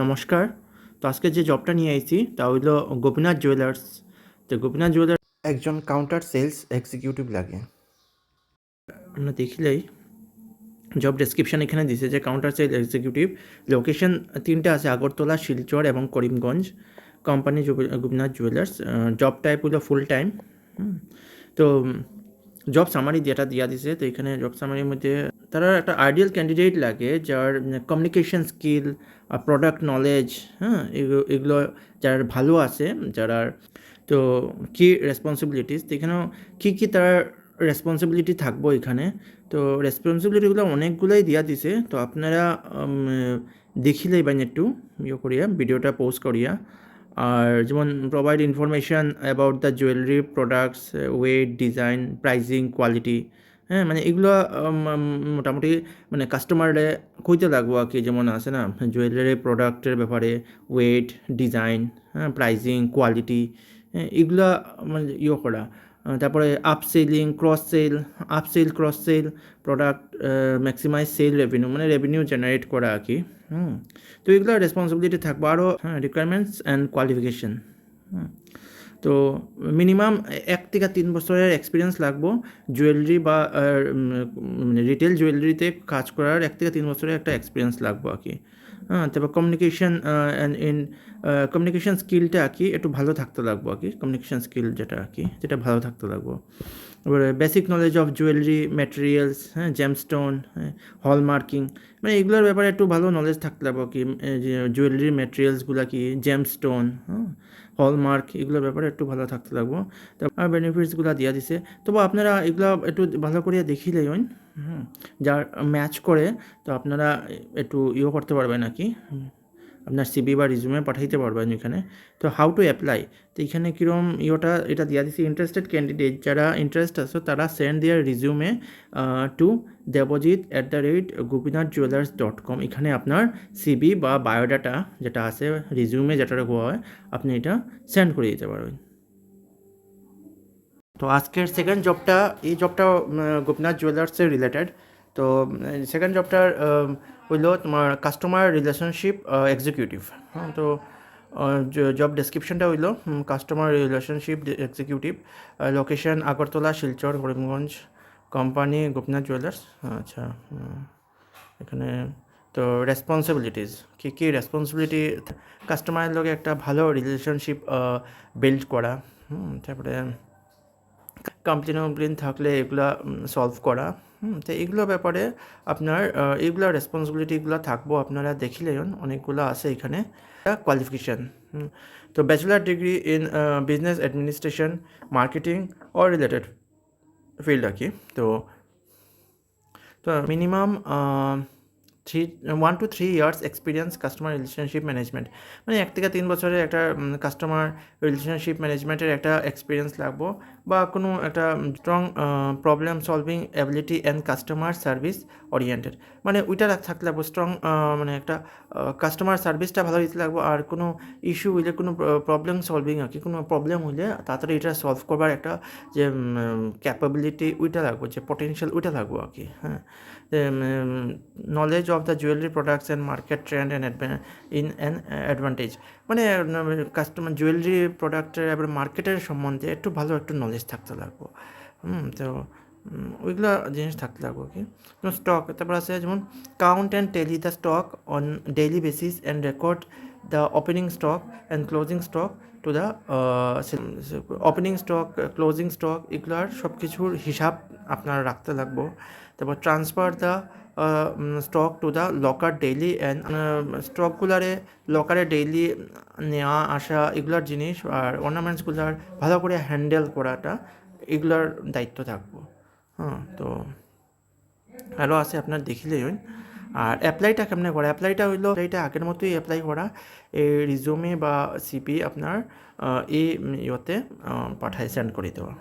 নমস্কার। তো আজকে যে জবটা নিয়ে আইছি তা হইল গোপীনাথ জুয়েলার্স তো গোপীনাথ জুয়েলার্স একজন কাউন্টার সেলস এক্সিকিউটিভ লাগে। আমরা দেখিলেই জব ডেসক্রিপশন এখানে দিছে যে কাউন্টার সেল এক্সিকিউটিভ লোকেশন তিনটা আছে আগরতলা শিলচর এবং Karimganj. Company Gopinath jewellers job type হইল ফুল টাইম তো জব সামারি যেটা দিয়া দিছে, তো এখানে জব সামারির মধ্যে তারা একটা আইডিয়াল ক্যান্ডিডেট লাগে যার কমিউনিকেশন স্কিল আর প্রোডাক্ট নলেজ হ্যাঁ এগুলো যার ভালো আছে, যারা তো কী রেসপন্সিবিলিটিস তো এখানেও কী কী তার রেসপন্সিবিলিটি থাকব এখানে, তো রেসপন্সিবিলিটিগুলো অনেকগুলোই দিয়া দিছে, তো আপনারা দেখিলেই বাইন একটু ইয়ে করিয়া, ভিডিওটা পোস্ট করিয়া আর যেমন provide information about the jewellery products weight design pricing quality হ্যাঁ মানে এগুলো মোটামুটি মানে কাস্টমারে কইতে লাগবো আর কি, যেমন আছে না জুয়েলারি প্রোডাক্টের ব্যাপারে ওয়েট ডিজাইন হ্যাঁ প্রাইজিং কোয়ালিটি হ্যাঁ এগুলা মানে ইয়ে করা। তারপরে up selling cross sell up sell cross sell product maximise sell revenue মানে রেভিনিউ জেনারেট করা আর কি, হুম। তো এগুলো রেসপন্সিবিলিটি থাকব। আরও হ্যাঁ রিকোয়ারমেন্টস অ্যান্ড কোয়ালিফিকেশন হুম। তো মিনিমাম এক থেকে তিন বছরের এক্সপিরিয়েন্স লাগবো জুয়েলারি বা রিটেল জুয়েলারিতে কাজ করার এক থেকে তিন বছরের একটা এক্সপিরিয়েন্স লাগবো আর কি। হ্যাঁ তারপর কমিউনিকেশন ইন কমিউনিকেশন স্কিলটা আর কি একটু ভালো থাকতে লাগবো আর কি। কমিউনিকেশন স্কিল যেটা আর কি, যেটা ভালো থাকতে লাগবো। এবারে basic knowledge of jewellery materials হ্যাঁ জেমস্টোন হ্যাঁ হলমার্কিং মানে এগুলোর ব্যাপারে একটু ভালো নলেজ থাকতে লাগবো কি। জুয়েলারি ম্যাটেরিয়ালসগুলো কি জেমস্টোন হ্যাঁ হলমার্ক এগুলোর ব্যাপারে একটু ভালো থাকতে লাগবো। তারপর বেনিফিটসগুলো দিয়া দিছে। তবু আপনারা এগুলো একটু ভালো করিয়া দেখিলেই হুম, যার ম্যাচ করে, তো আপনারা একটু ইয়ে করতে পারবেন আর কি। আপনার সিবি বা রিজুমে পাঠাইতে পারবেন এখানে তো হাউ টু অ্যাপ্লাই তো এখানে কীরকম ইয়েটা, এটা দিয়া দিছি ইন্টারেস্টেড ক্যান্ডিডেট যারা ইন্টারেস্ট আছে, তারা send their resume to Debjit at the rate Gopinath jewellers dot com এখানে আপনার সিবি বা বায়োডাটা যেটা আছে রিজিউমে যেটা রাখা হয়, আপনি এটা সেন্ড করে দিতে পারবেন। তো আজকের সেকেন্ড জবটা এই জবটা গোপীনাথ জুয়েলার্সের রিলেটেড তো সেকেন্ড জবটার হইল তোমার কাস্টমার রিলেশনশিপ এক্সিকিউটিভ হ্যাঁ তো জব ডেসক্রিপশনটা হইল customer relationship executive location Agartala Silchar Karimganj company Gopinath jewellers আচ্ছা এখানে তো রেসপন্সিবিলিটিস কী কী রেসপন্সিবিলিটি কাস্টমারের লগে একটা ভালো রিলেশনশিপ বিল্ড করা। হুম, তারপরে কমপ্লেন কমপ্লেন থাকলে এগুলা সলভ করা। হুম, তো এগুলো ব্যাপারে আপনার এগুলো রেসপন্সিবিলিটিগুলো থাকব আপনারা দেখিলেন, অনেকগুলো আছে এখানে। কোয়ালিফিকেশান তো bachelor degree in business administration marketing or related field আর কি তো তো minimum three one two three years experience customer relationship management মানে এক থেকে তিন বছরের একটা কাস্টমার রিলেশনশিপ ম্যানেজমেন্টের একটা এক্সপিরিয়েন্স লাগবো। বা কোনো একটা strong problem solving ability and customer service oriented মানে ওইটা থাকতে লাগবো স্ট্রং মানে একটা কাস্টমার সার্ভিসটা ভালো দিতে লাগবো আর কোনো ইস্যু হইলে, কোনো প্রবলেম সলভিং আর কি, কোনো প্রবলেম হইলে তাড়াতাড়ি এটা সলভ করবার একটা যে ক্যাপাবিলিটি ওইটা লাগবো, যে পটেনশিয়াল ওইটা লাগবো আর কি হ্যাঁ। Knowledge of the jewellery products and market trend and in an advantage মানে কাস্টমার জুয়েলারি প্রোডাক্টের এবার মার্কেটের সম্বন্ধে একটু ভালো একটু নলেজ থাকতে লাগবো। হুম, তো ওইগুলো জিনিস থাকতে লাগবো কি? যেমন স্টক তারপর আছে যেমন count and tally the stock on daily basis and record the opening stock and closing stock to the opening stock closing stock এগুলার সব কিছুর হিসাব আপনার রাখতে লাগবো। তারপর transfer the stock to the locker daily and স্টকগুলারে লকারে ডেইলি নেওয়া, আসা, এগুলার জিনিস আর অর্নামেন্টসগুলার ভালো করে হ্যান্ডেল করাটা, এগুলার দায়িত্ব থাকব। হ্যাঁ তো আরও আছে আপনার দেখিলেই হইন আর অ্যাপ্লাইটা কেমনে করা? অ্যাপ্লাইটা হইল অ্যাপ্লাইটা আগের মতোই অ্যাপ্লাই করা। এই রিজুমে বা সিপি আপনার এই ইয়েতে পাঠায় সেন্ড করে দেওয়া।